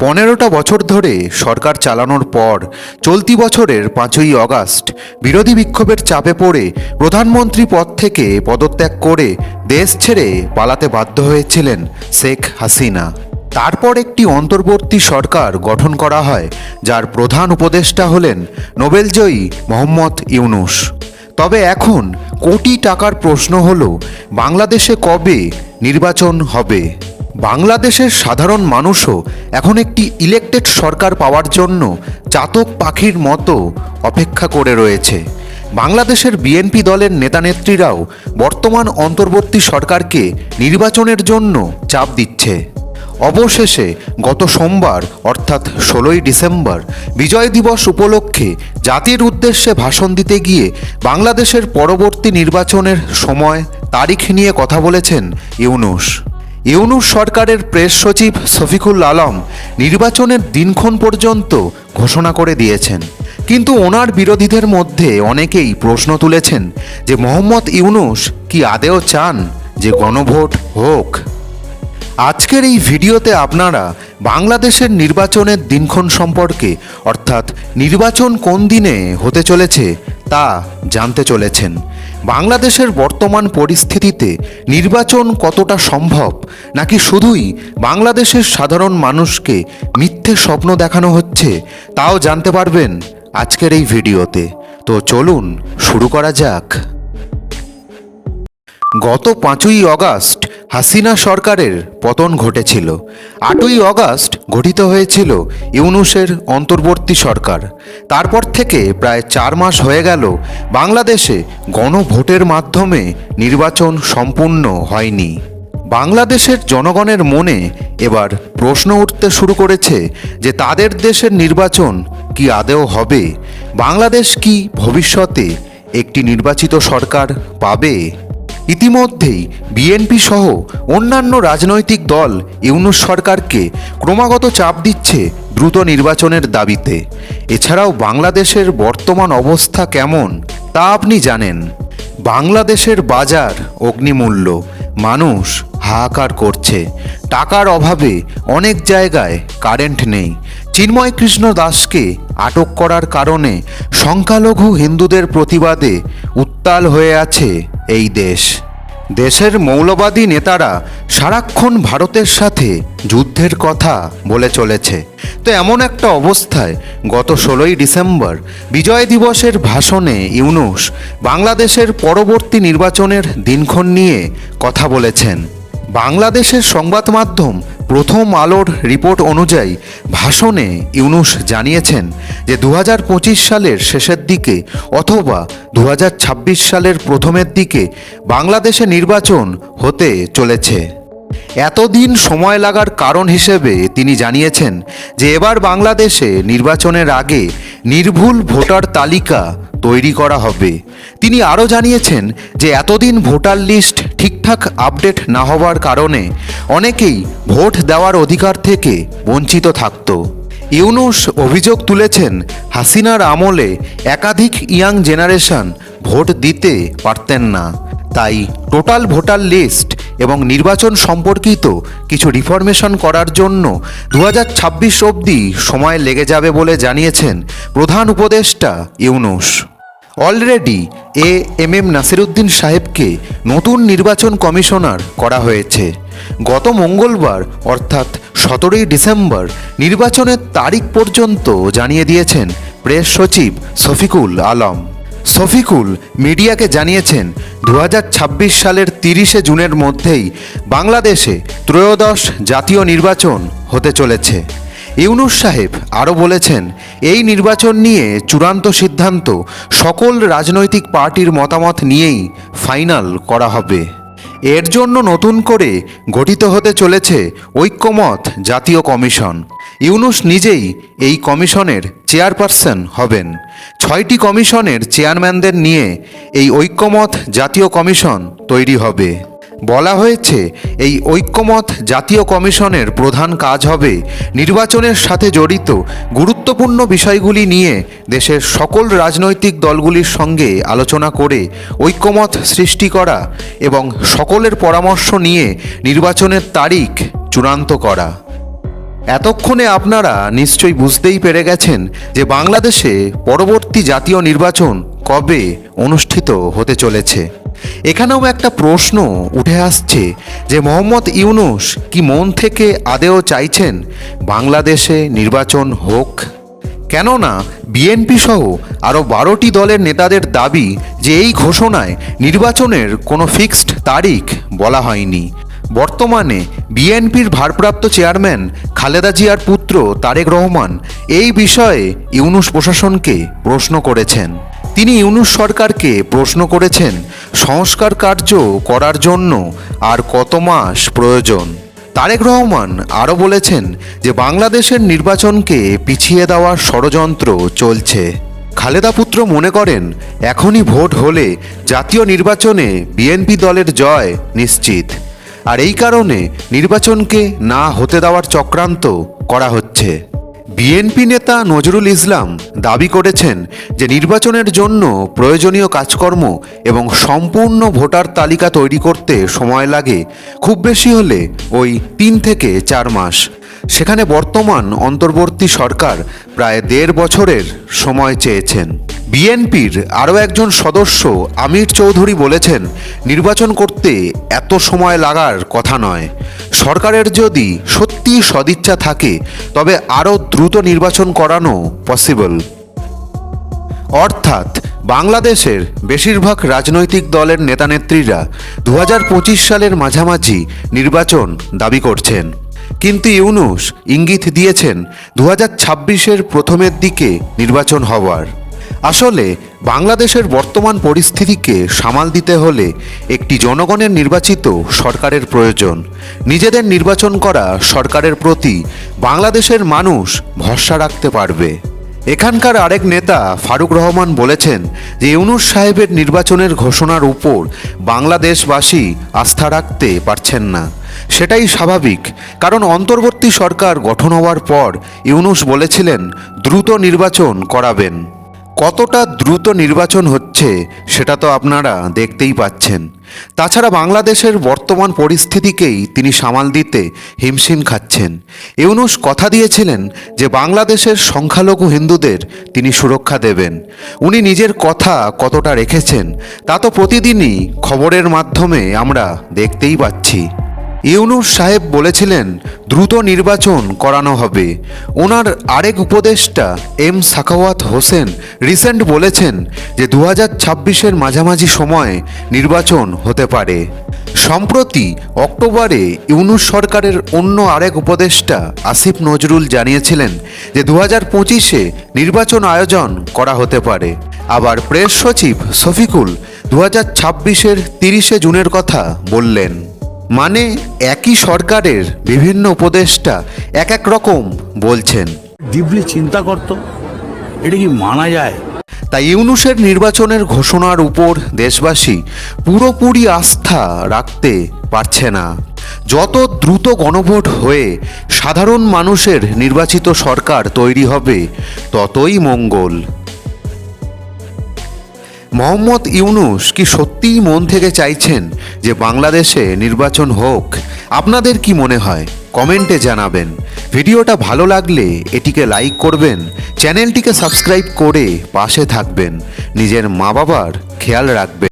পনেরোটা বছর ধরে সরকার চালানোর পর চলতি বছরের পাঁচই অগাস্ট বিরোধী বিক্ষোভের চাপে পড়ে প্রধানমন্ত্রী পদ থেকে পদত্যাগ করে দেশ ছেড়ে পালাতে বাধ্য হয়েছিলেন শেখ হাসিনা। তারপর একটি অন্তর্বর্তী সরকার গঠন করা হয়, যার প্রধান উপদেষ্টা হলেন নোবেলজয়ী মোহাম্মদ ইউনুস। তবে এখন কোটি টাকার প্রশ্ন হল, বাংলাদেশে কবে নির্বাচন হবে? বাংলাদেশের সাধারণ মানুষও এখন একটি ইলেকটেড সরকার পাওয়ার জন্য চাতক পাখির মতো অপেক্ষা করে রয়েছে। বাংলাদেশের বিএনপি দলের নেতানেত্রীরাও বর্তমান অন্তর্বর্তী সরকারকে নির্বাচনের জন্য চাপ দিচ্ছে। অবশেষে গত সোমবার, অর্থাৎ ষোলোই ডিসেম্বর, বিজয় দিবস উপলক্ষে জাতির উদ্দেশ্যে ভাষণ দিতে গিয়ে বাংলাদেশের পরবর্তী নির্বাচনের সময় তারিখ নিয়ে কথা বলেছেন ইউনুস। ইউনুস সরকারের প্রেস সচিব শফিকুল আলম নির্বাচনের দিনক্ষণ পর্যন্ত ঘোষণা করে দিয়েছেন। কিন্তু ওনার বিরোধীদের মধ্যে অনেকেই প্রশ্ন তুলেছেন যে মোহাম্মদ ইউনুস কি আদেও চান যে গণভোট হোক? আজকের এই ভিডিওতে আপনারা বাংলাদেশের নির্বাচনের দিনক্ষণ সম্পর্কে, অর্থাৎ নির্বাচন কোন দিনে হতে চলেছে তা জানতে চলেছেন, বাংলাদেশের বর্তমান পরিস্থিতিতে নির্বাচন কতটা সম্ভব? নাকি শুধুই বাংলাদেশের সাধারণ মানুষকে মিথ্যে স্বপ্ন দেখানো হচ্ছে? তাও জানতে পারবেন আজকের এই ভিডিওতে। তো চলুন শুরু করা যাক। গত পাঁচই অগাস্ট হাসিনা সরকারের পতন ঘটেছিল। আটই অগাস্ট গঠিত হয়েছিল ইউনুসের অন্তর্বর্তী সরকার। তারপর থেকে প্রায় চার মাস হয়ে গেল বাংলাদেশে গণভোটের মাধ্যমে নির্বাচন সম্পূর্ণ হয়নি। বাংলাদেশের জনগণের মনে এবার প্রশ্ন উঠতে শুরু করেছে যে তাদের দেশের নির্বাচন কি আদেও হবে? বাংলাদেশ কি ভবিষ্যতে একটি নির্বাচিত সরকার পাবে? ইতিমধ্যেই বিএনপি সহ অন্যান্য রাজনৈতিক দল ইউনুস সরকারকে ক্রমাগত চাপ দিচ্ছে দ্রুত নির্বাচনের দাবিতে। এছাড়াও বাংলাদেশের বর্তমান অবস্থা কেমন তা আপনি জানেন। বাংলাদেশের বাজার অগ্নিমূল্য, মানুষ হাহাকার করছে। টাকার অভাবে অনেক জায়গায় কারেন্ট নেই। চিন্ময় কৃষ্ণ দাসকে আটক করার কারণে সংখ্যালঘু হিন্দুদের প্রতিবাদে উত্তাল হয়ে আছে এই দেশ। দেশের মৌলবাদী নেতারা সারাক্ষণ ভারতের সাথে যুদ্ধের কথা বলে চলেছে। তো এমন একটা অবস্থায় গত ষোলোই ডিসেম্বর বিজয় দিবসের ভাষণে ইউনুস বাংলাদেশের পরবর্তী নির্বাচনের দিনক্ষণ নিয়ে কথা বলেছেন। বাংলাদেশের সংবাদ মাধ্যম প্রথম আলোর রিপোর্ট অনুযায়ী ভাষণে ইউনুস জানিয়েছেন যে দু হাজার পঁচিশ সালের শেষের দিকে অথবা দু হাজার ছাব্বিশ সালের প্রথমের দিকে বাংলাদেশে নির্বাচন হতে চলেছে। এতদিন সময় লাগার কারণ হিসেবে তিনি জানিয়েছেন যে এবার বাংলাদেশে নির্বাচনের আগে নির্ভুল ভোটার তালিকা তৈরি করা হবে। তিনি আরও জানিয়েছেন যে এতদিন ভোটার লিস্ট ঠিকঠাক আপডেট না হওয়ার কারণে অনেকেই ভোট দেওয়ার অধিকার থেকে বঞ্চিত থাকত। ইউনুস অভিযোগ তুলেছেন, হাসিনার আমলে একাধিক ইয়াং জেনারেশন ভোট দিতে পারতেন না। তাই টোটাল ভোটার লিস্ট এবং নির্বাচন সম্পর্কিত কিছু রিফরমেশন করার জন্য দু ছাব্বিশ অবধি সময় লেগে যাবে বলে জানিয়েছেন প্রধান উপদেষ্টা Yunus. Already A M M Nasiruddin সাহেবকে নতুন নির্বাচন কমিশনার করা হয়েছে। গত মঙ্গলবার, অর্থাৎ সতেরোই ডিসেম্বর, নির্বাচনের তারিখ পর্যন্ত জানিয়ে দিয়েছেন প্রেস সচিব শফিকুল আলম। শফিকুল মিডিয়াকে জানিয়েছেন দু হাজার ছাব্বিশ সালের তিরিশে জুনের মধ্যেই বাংলাদেশে ত্রয়োদশ জাতীয় নির্বাচন হতে চলেছে। ইউনুস সাহেব আরও বলেছেন, এই নির্বাচন নিয়ে চূড়ান্ত সিদ্ধান্ত সকল রাজনৈতিক পার্টির মতামত নিয়েই ফাইনাল করা হবে। এর জন্য নতুন করে গঠিত হতে চলেছে ঐক্যমত জাতীয় কমিশন। ইউনুস নিজেই এই কমিশনের চেয়ারপারসন হবেন। ছয়টি কমিশনের চেয়ারম্যানদের নিয়ে এই ঐক্যমত জাতীয় কমিশন তৈরি হবে। বলা হয়েছে, এই ঐক্যমত জাতীয় কমিশনের প্রধান কাজ হবে নির্বাচনের সাথে জড়িত গুরুত্বপূর্ণ বিষয়গুলি নিয়ে দেশের সকল রাজনৈতিক দলগুলির সঙ্গে আলোচনা করে ঐক্যমত সৃষ্টি করা এবং সকলের পরামর্শ নিয়ে নির্বাচনের তারিখ চূড়ান্ত করা। এতক্ষণে আপনারা নিশ্চয়ই বুঝতেই পেরে গেছেন যে বাংলাদেশে পরবর্তী জাতীয় নির্বাচন কবে অনুষ্ঠিত হতে চলেছে। এখানেও একটা প্রশ্ন উঠে আসছে যে মোহাম্মদ ইউনুস কি মন থেকে আদেও চাইছেন বাংলাদেশে নির্বাচন হোক? কেননা বিএনপি সহ আরও বারোটি দলের নেতাদের দাবি যে এই ঘোষণায় নির্বাচনের কোনো ফিক্সড তারিখ বলা হয়নি। বর্তমানে বিএনপির ভারপ্রাপ্ত চেয়ারম্যান খালেদা জিয়ার পুত্র তারেক রহমান এই বিষয়ে ইউনুস প্রশাসনকে প্রশ্ন করেছেন। তিনি ইউনুস সরকারকে প্রশ্ন করেছেন, সংস্কার কার্য করার জন্য আর কত মাস প্রয়োজন? তারেক রহমান আরও বলেছেন যে, বাংলাদেশের নির্বাচনকে পিছিয়ে দেওয়ার ষড়যন্ত্র চলছে। খালেদা পুত্র মনে করেন, এখনই ভোট হলে জাতীয় নির্বাচনে বিএনপি দলের জয় নিশ্চিত। আর এই কারণে নির্বাচনকে না হতে দেওয়ার চক্রান্ত করা হচ্ছে। বিএনপি নেতা নজরুল ইসলাম দাবি করেছেন যে নির্বাচনের জন্য প্রয়োজনীয় কাজকর্ম এবং সম্পূর্ণ ভোটার তালিকা তৈরি করতে সময় লাগে। খুব বেশি হলে ওই তিন থেকে চার মাস। সেখানে বর্তমান অন্তর্বর্তী সরকার প্রায় দেড় বছরের সময় চেয়েছেন। বিএনপির আরও একজন সদস্য আমির চৌধুরী বলেছেন, নির্বাচন করতে এত সময় লাগার কথা নয়। সরকারের যদি সত্যি সদিচ্ছা থাকে, তবে আরও দ্রুত নির্বাচন করানো পসিবল। অর্থাৎ বাংলাদেশের বেশিরভাগ রাজনৈতিক দলের নেতানেত্রীরা দু হাজার পঁচিশ সালের মাঝামাঝি নির্বাচন দাবি করছেন। কিন্তু ইউনুস ইঙ্গিত দিয়েছেন দু হাজার ছাব্বিশের প্রথমের দিকে নির্বাচন হওয়ার। আসলে বাংলাদেশের বর্তমান পরিস্থিতিকে সামাল দিতে হলে একটি জনগণের নির্বাচিত সরকারের প্রয়োজন। নিজেদের নির্বাচন করা সরকারের প্রতি বাংলাদেশের মানুষ ভরসা রাখতে পারবে। এখানকার আরেক নেতা ফারুক রহমান বলেছেন যে ইউনুস সাহেবের নির্বাচনের ঘোষণার উপর বাংলাদেশবাসী আস্থা রাখতে পারছেন না। সেটাই স্বাভাবিক। কারণ অন্তর্বর্তী সরকার গঠন হওয়ার পর ইউনুস বলেছিলেন, দ্রুত নির্বাচন করাবেন। কতটা দ্রুত নির্বাচন হচ্ছে, সেটা তো আপনারা দেখতেই পাচ্ছেন। তাছাড়া বাংলাদেশের বর্তমান পরিস্থিতিকেই তিনি সামাল দিতে হিমশিম খাচ্ছেন। ইউনুস কথা দিয়েছিলেন যে, বাংলাদেশের সংখ্যালঘু হিন্দুদের তিনি সুরক্ষা দেবেন। উনি নিজের কথা কতটা রেখেছেন, তা তো প্রতিদিনই খবরের মাধ্যমে আমরা দেখতেই পাচ্ছি। ইউনুস সাহেব বলেছিলেন, দ্রুত নির্বাচন করানো হবে। ওনার আরেক উপদেষ্টা এম সাখাওয়াত হোসেন রিসেন্ট বলেছেন যে দু হাজার ছাব্বিশের মাঝামাঝি সময়ে নির্বাচন হতে পারে। সম্প্রতি অক্টোবরে ইউনুস সরকারের অন্য আরেক উপদেষ্টা আসিফ নজরুল জানিয়েছিলেন যে দু হাজার পঁচিশে নির্বাচন আয়োজন করা হতে পারে। আবার প্রেস সচিব শফিকুল দু হাজার ছাব্বিশের তিরিশে জুনের কথা বললেন। মানে একই সরকারের বিভিন্ন উপদেষ্টা এক এক রকম বলছেন। ডিপলি চিন্তা করতো এটা কি মানা যায়? তাই ইউনুসের নির্বাচনের ঘোষণার উপর দেশবাসী পুরোপুরি আস্থা রাখতে পারছে না। যত দ্রুত গণভোট হয়ে সাধারণ মানুষের নির্বাচিত সরকার তৈরি হবে ততই মঙ্গল। মোহাম্মদ ইউনুস কি সত্যিই মন থেকে চাইছেন যে বাংলাদেশে নির্বাচন হোক? আপনাদের কি মনে হয়? কমেন্টে জানাবেন। ভিডিওটা ভালো লাগলে এটিকে লাইক করবেন, চ্যানেলটিকে সাবস্ক্রাইব করে পাশে থাকবেন, নিজের মা বাবার খেয়াল রাখবেন।